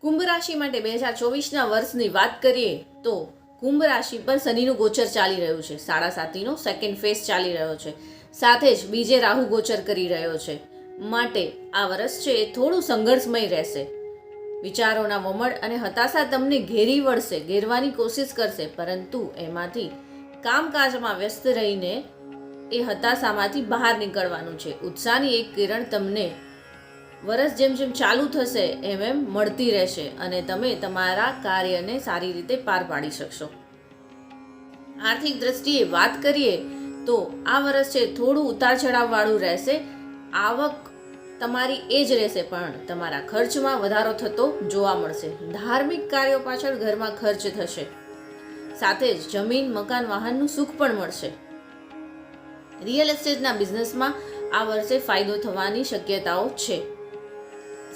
કુંભ રાશિ માટે બે હજાર ચોવીસના વર્ષની વાત કરીએ તો કુંભ રાશિ પર શનિનું ગોચર ચાલી રહ્યું છે. સાડા સાતીનો સેકન્ડ ફેઝ ચાલી રહ્યો છે. સાથે જ બીજે રાહુ ગોચર કરી રહ્યો છે. માટે આ વર્ષ છે એ થોડું સંઘર્ષમય રહેશે. વિચારોના વમળ અને હતાશા તમને ઘેરી વળશે, ઘેરવાની કોશિશ કરશે, પરંતુ એમાંથી કામકાજમાં વ્યસ્ત રહીને એ હતાશામાંથી બહાર નીકળવાનું છે. ઉત્સાહની એક કિરણ તમને વરસ જેમ જેમ ચાલુ થશે, એમ એમ મળતી રહેશે અને તમે તમારા કાર્યને સારી રીતે પાર પાડી શકશો. આર્થિક દ્રષ્ટિએ વાત કરીએ તો આ વર્ષ છે થોડું ઉતાર ચઢાવવાળું રહેશે, આવક તમારી એ જ રહેશે, પણ તમારા ખર્ચમાં વધારો થતો જોવા મળશે. ધાર્મિક કાર્યો પાછળ ઘરમાં ખર્ચ થશે. સાથે જ જમીન, મકાન, વાહનનું સુખ પણ મળશે. રિયલ એસ્ટેટના બિઝનેસમાં આ વર્ષે ફાયદો થવાની શક્યતાઓ છે.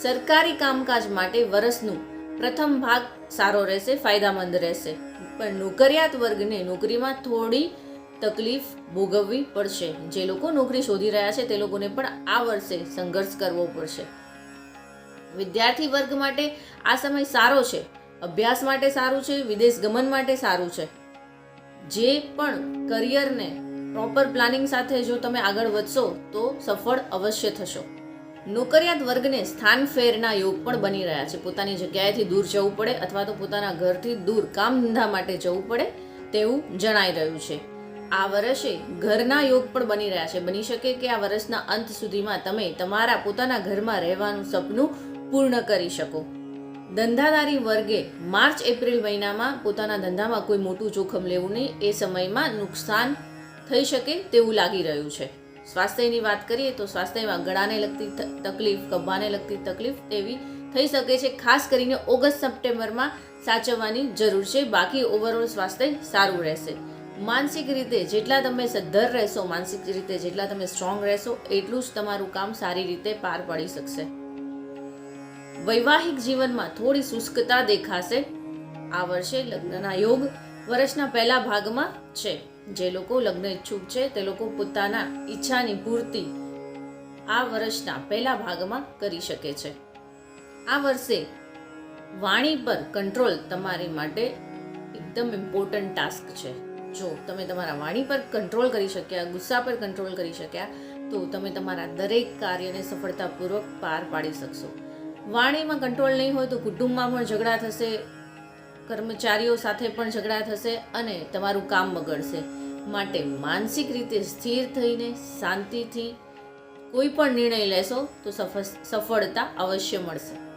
સરકારી કામકાજ માટે વર્ષનું પ્રથમ ભાગ સારો રહેશે, ફાયદામંદ રહેશે. પણ નોકરિયાત વર્ગને નોકરીમાં થોડી તકલીફ ભોગવવી પડશે. જે લોકો નોકરી શોધી રહ્યા છે, તે લોકોને પણ આ વર્ષે સંઘર્ષ કરવો પડશે. વિદ્યાર્થી વર્ગ માટે આ સમય સારો છે. અભ્યાસ માટે સારું છે, વિદેશ ગમન માટે સારું છે. જે પણ કરિયરને પ્રોપર પ્લાનિંગ સાથે જો તમે આગળ વધશો, તો સફળ અવશ્ય થશો. નોકરિયાત વર્ગને સ્થાન ફેરના યોગ પણ બની રહ્યા છે. પોતાની જગ્યાએથી દૂર જવું પડે અથવા તો પોતાના ઘરથી દૂર કામ ધંધા માટે જવું પડે તેવું જણાઈ રહ્યું છે. આ વર્ષે ઘરના યોગ પણ બની રહ્યા છે. બની શકે કે આ વર્ષના અંત સુધીમાં તમે તમારા પોતાના ઘરમાં રહેવાનું સપનું પૂર્ણ કરી શકો. ધંધાદારી વર્ગે માર્ચ એપ્રિલ મહિનામાં પોતાના ધંધામાં કોઈ મોટું જોખમ લેવું નહીં. એ સમયમાં નુકસાન થઈ શકે તેવું લાગી રહ્યું છે. સ્વાસ્થ્યની વાત કરીએ તો સ્વાસ્થ્યમાં ગળાને લગતી તકલીફ કબ્બાને લગતી તકલીફ તેવી થઈ શકે છે. ખાસ કરીને ઓગસ્ટ, સપ્ટેમ્બરમાં સાચવવાની જરૂર છે. બાકી ઓવરઓલ સ્વાસ્થ્ય સારું રહેશે. માનસિક રીતે જેટલા તમે સદ્ધર રહેશો, માનસિક રીતે જેટલા તમે સ્ટ્રોંગ રહેશો, એટલું જ તમારું કામ સારી રીતે પાર પાડી શકશે. વૈવાહિક જીવનમાં થોડી શુષ્કતા દેખાશે. આ વર્ષે લગ્નના યોગ વર્ષના પહેલા ભાગમાં છે. જે લોકો લગ્ન ઈચ્છુક છે, તે લોકો પોતાના ઈચ્છાની પૂર્તિ આ વર્ષના પહેલા ભાગમાં કરી શકે છે. આ વર્ષે વાણી પર કંટ્રોલ તમારી માટે એકદમ ઇમ્પોર્ટન્ટ ટાસ્ક છે. જો તમે તમારા વાણી પર કંટ્રોલ કરી શક્યા, ગુસ્સા પર કંટ્રોલ કરી શક્યા, તો તમે તમારા દરેક કાર્યને સફળતાપૂર્વક પાર પાડી શકશો. વાણીમાં કંટ્રોલ નહીં હોય તો કુટુંબમાં પણ ઝઘડા થશે કર્મચારીઓ સાથે પણ ઝઘડા થશે અને તમારું કામ બગડશે. માટે માનસિક રીતે સ્થિર થઈને શાંતિથી કોઈ પણ નિર્ણય લેશો તો સફ- સફળતા અવશ્ય મળશે.